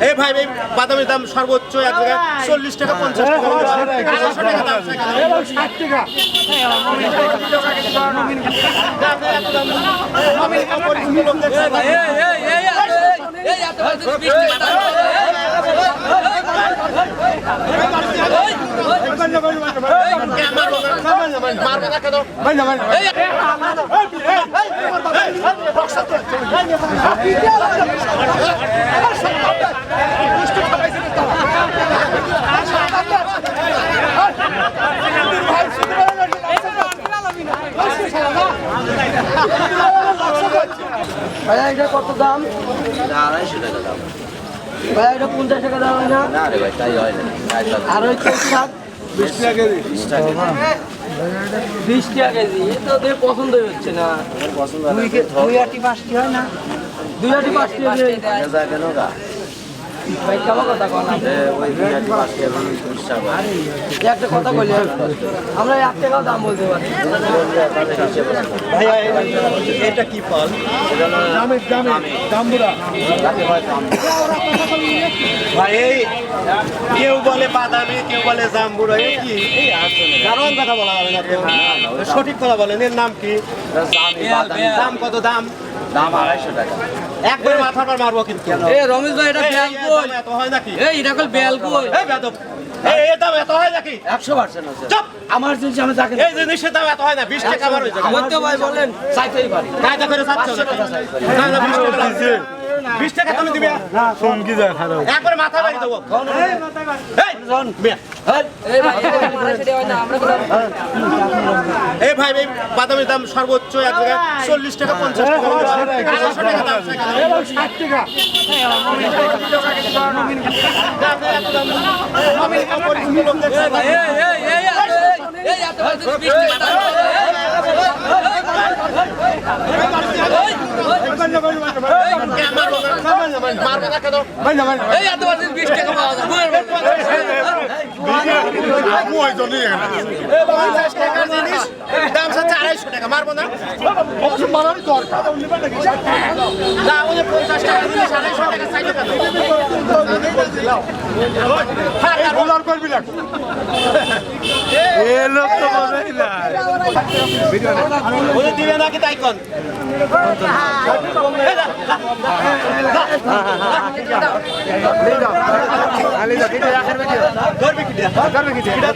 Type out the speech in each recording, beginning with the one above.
এই ভাই এই বাদামের দাম সর্বোচ্চ এক জায়গায় চল্লিশ টাকা পঞ্চাশ টাকা আড়াইশো টাকা দাম ষাট টাকা মারবে না কেন ভাইয়া এটা কত দাম? আড়াইশো টাকা দাম ভাইয়া এটা পঞ্চাশ টাকা দাম হয় না? না রে ভাই তাই হয় না। আর ওই শাক বিশ টাকা বিশ টাকা কেজি। তো ওদের পছন্দই হচ্ছে না। পছন্দ হয় না? পাঁচটি গা। একটা কথা বলি আমরা এক টাকাও দাম বলতে পারি। ভাইয়া এটা কি ফল? ভাই কেউ বলে বাদামি কেউ বলে জাম্বুরা এই কি কারণ কথা বলা যাবে না সঠিক কথা বলেন এর নাম কি? দাম কত দাম? দাম আড়াইশো টাকা একবার মাথার পর মারবো কিন্তু এ রমেশ ভাই এটা বেল কই এত হয় নাকি এই এটা কল বেল কই এই বেদব এই এর দাম এত হয় নাকি একশো পার্সেন্ট আছে চুপ আমার জিনিস আমি তাকে এই জিনিসের দাম এত হয় না বিশ টাকা আমার হয়েছে আমার তো ভাই বলেন চাইতেই পারি কায়দা করে চাচ্ছ না টাকা টাকা তুমি দিবে একবার মাথা বাড়ি দেবো এই। এই ভাই এই ভাই এই বাদামের দাম সর্বোচ্চ এক চল্লিশ টাকা পঞ্চাশ বিশ টাকা পাওয়া পঞ্চাশ টাকা জিনিস দাম হচ্ছে আড়াইশো টাকা মারবো না। না ওই পঞ্চাশ টাকা জিনিস আড়াইশো টাকা চাইলো কেন হ্যাঁ, দিবে নাকি তাই ধরবি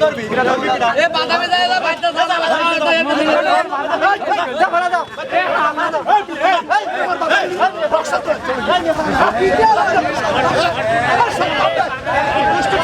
ধরবি কিটা এ বাদামে যায় না বাইটা আর দিচ্ছি বুট কিনে নিতে